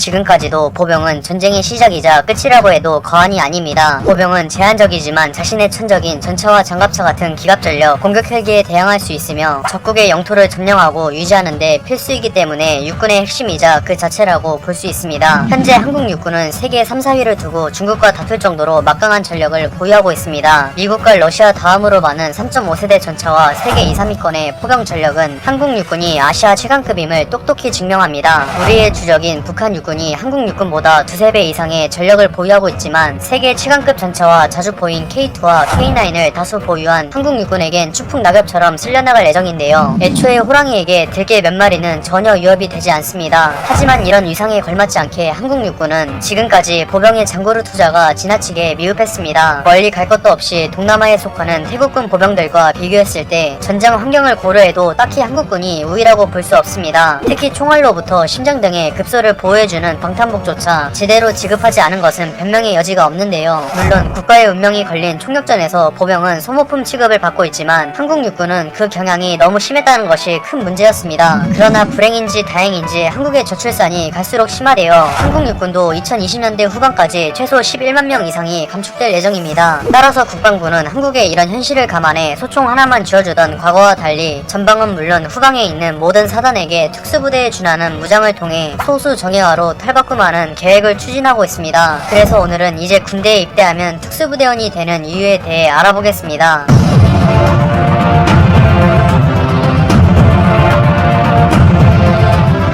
지금까지도 보병은 전쟁의 시작이자 끝이라고 해도 과언이 아닙니다. 보병은 제한적이지만 자신의 천적인 전차와 장갑차 같은 기갑전력, 공격 헬기에 대항할 수 있으며 적국의 영토를 점령하고 유지하는데 필수이기 때문에 육군의 핵심이자 그 자체라고 볼 수 있습니다. 현재 한국 육군은 세계 3, 4위를 두고 중국과 다툴 정도로 막강한 전력을 보유하고 있습니다. 미국과 러시아 다음으로 많은 3.5세대 전차와 세계 2, 3위권의 포병 전력은 한국 육군이 아시아 최강급임을 똑똑히 증명합니다. 우리의 주적인 북한 육군 이 한국 육군보다 두세 배 이상의 전력을 보유하고 있지만 세계 최강급 전차와 자주포인 K2와 K9을 다수 보유한 한국 육군에겐 추풍 낙엽처럼 쓸려나갈 예정인데요. 애초에 호랑이에게 들개 몇 마리는 전혀 위협이 되지 않습니다. 하지만 이런 위상에 걸맞지 않게 한국 육군은 지금까지 보병의 장고르 투자가 지나치게 미흡했습니다. 멀리 갈 것도 없이 동남아에 속하는 태국군 보병들과 비교했을 때 전장 환경을 고려해도 딱히 한국군이 우위라고 볼 수 없습니다. 특히 총알로부터 심장 등의 급소를 보호해주는 방탄복조차 제대로 지급하지 않은 것은 변명의 여지가 없는데요. 물론 국가의 운명이 걸린 총력전에서 보병은 소모품 취급을 받고 있지만 한국 육군은 그 경향이 너무 심했다는 것이 큰 문제였습니다. 그러나 불행인지 다행인지 한국의 저출산이 갈수록 심화되어 한국 육군도 2020년대 후반까지 최소 11만 명 이상이 감축될 예정입니다. 따라서 국방부는 한국의 이런 현실을 감안해 소총 하나만 쥐어주던 과거와 달리 전방은 물론 후방에 있는 모든 사단에게 특수부대에 준하는 무장을 통해 소수 정예화로 탈바꿈하는 계획을 추진하고 있습니다. 그래서 오늘은 이제 군대에 입대하면 특수부대원이 되는 이유에 대해 알아보겠습니다.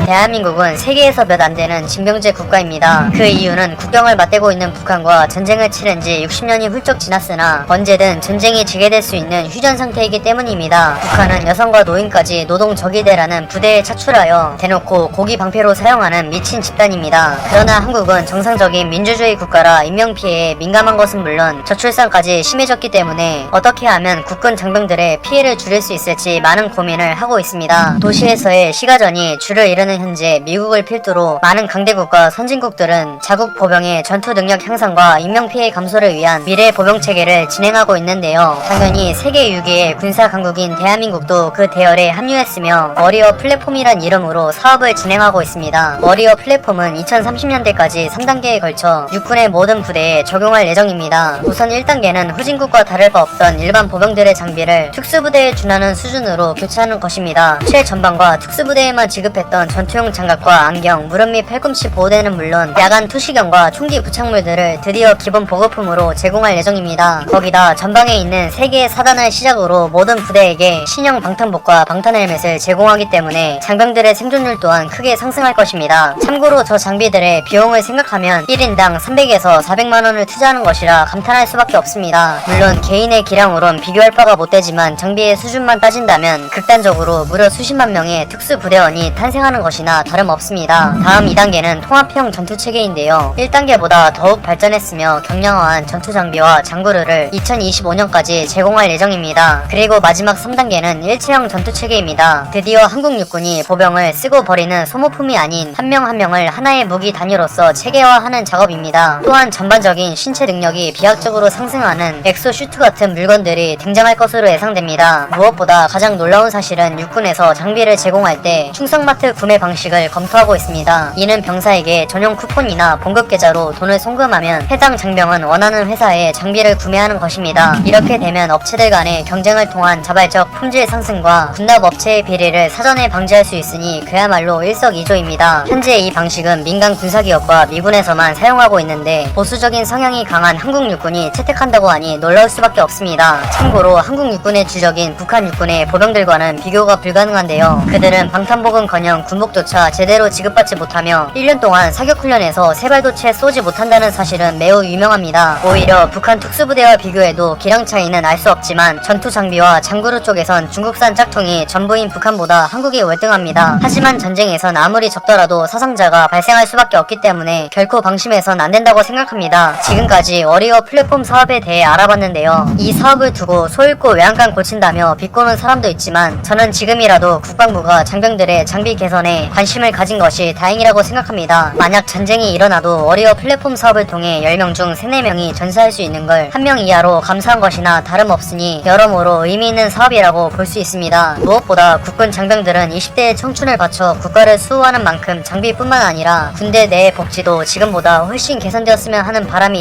대한민국은 세계에서 몇 안 되는 징병제 국가입니다. 그 이유는 국경을 맞대고 있는 북한과 전쟁을 치른 지 60년이 훌쩍 지났으나 언제든 전쟁이 재개될 수 있는 휴전 상태이기 때문입니다. 북한은 여성과 노인까지 노동 적이대라는 부대에 차출하여 대놓고 고기 방패로 사용하는 미친 집단입니다. 그러나 한국은 정상적인 민주주의 국가라 인명피해에 민감한 것은 물론 저출산까지 심해졌기 때문에 어떻게 하면 국군 장병들의 피해를 줄일 수 있을지 많은 고민을 하고 있습니다. 도시에서의 시가전이 줄을 이루는 현재 미국을 필두로 많은 강대국과 선진국들은 자국 보병의 전투 능력 향상과 인명 피해 감소를 위한 미래 보병 체계를 진행하고 있는데요. 당연히 세계 6위의 군사 강국인 대한민국도 그 대열에 합류했으며 워리어 플랫폼이란 이름으로 사업을 진행하고 있습니다. 워리어 플랫폼은 2030년대까지 3단계에 걸쳐 육군의 모든 부대에 적용할 예정입니다. 우선 1단계는 후진국과 다를 바 없던 일반 보병들의 장비를 특수부대에 준하는 수준으로 교체하는 것입니다. 최전방과 특수부대에만 지급했던 전 투용 장갑과 안경, 무릎 및 팔꿈치 보호대는 물론 야간 투시경과 총기 부착물들을 드디어 기본 보급품으로 제공할 예정입니다. 거기다 전방에 있는 3개의 사단을 시작으로 모든 부대에게 신형 방탄복과 방탄 헬멧을 제공하기 때문에 장병들의 생존율 또한 크게 상승할 것입니다. 참고로 저 장비들의 비용을 생각하면 1인당 300에서 400만원을 투자하는 것이라 감탄할 수밖에 없습니다. 물론 개인의 기량으론 비교할 바가 못되지만 장비의 수준만 따진다면 극단적으로 무려 수십만 명의 특수부대원이 탄생하는 것이 나 다름없습니다. 다음 2단계는 통합형 전투 체계인데요. 1단계보다 더욱 발전했으며 경량화한 전투 장비와 장구르를 2025년까지 제공할 예정입니다. 그리고 마지막 3단계는 일체형 전투 체계입니다. 드디어 한국 육군이 보병을 쓰고 버리는 소모품이 아닌 한 명한 명을 하나의 무기 단위로서 체계화하는 작업입니다. 또한 전반적인 신체 능력이 비약적으로 상승하는 엑소 슈트 같은 물건들이 등장할 것으로 예상됩니다. 무엇보다 가장 놀라운 사실은 육군에서 장비를 제공할 때 충성마트 구매 방 식을 검토하고 있습니다. 이는 병사에게 전용 쿠폰이나 봉급 계좌로 돈을 송금하면 해당 장병은 원하는 회사에 장비를 구매하는 것입니다. 이렇게 되면 업체들 간의 경쟁을 통한 자발적 품질 상승과 군납 업체의 비리를 사전에 방지할 수 있으니 그야말로 일석이조입니다. 현재 이 방식은 민간 군사기업과 미군에서만 사용하고 있는데 보수적인 성향이 강한 한국 육군이 채택한다고 하니 놀라울 수밖에 없습니다. 참고로 한국 육군의 주적인 북한 육군의 보병들과는 비교가 불가능한데요. 그들은 방탄복은커녕 군복 조차 제대로 지급받지 못하며 1년 동안 사격 훈련에서 세발도 채 쏘지 못한다는 사실은 매우 유명합니다. 오히려 북한 특수부대와 비교해도 기량 차이는 알 수 없지만 전투 장비와 장구르 쪽에선 중국산 짝퉁이 전부인 북한보다 한국이 월등합니다. 하지만 전쟁에선 아무리 적더라도 사상자가 발생할 수밖에 없기 때문에 결코 방심해선 안 된다고 생각합니다. 지금까지 워리어 플랫폼 사업에 대해 알아봤는데요. 이 사업을 두고 소 잃고 외양간 고친다며 비꼬는 사람도 있지만 저는 지금이라도 국방부가 장병들의 장비 개선에 부분에 관심을 가진 것이 다행이라고 생각합니다. 만약 전쟁이 일어나도 워리어 플랫폼 사업을 통해 10명 중 3, 4명이 전사할 수 있는 걸한명 이하로 감사한 것이나 다름없으니 여러모로 의미 있는 사업이라고 볼 수 있습니다. 무엇보다 국군 장병들은 20대의 청춘을 바쳐 국가를 수호하는 만큼 장비뿐만 아니라 군대 내의 복지도 지금보다 훨씬 개선되었으면 하는 바람이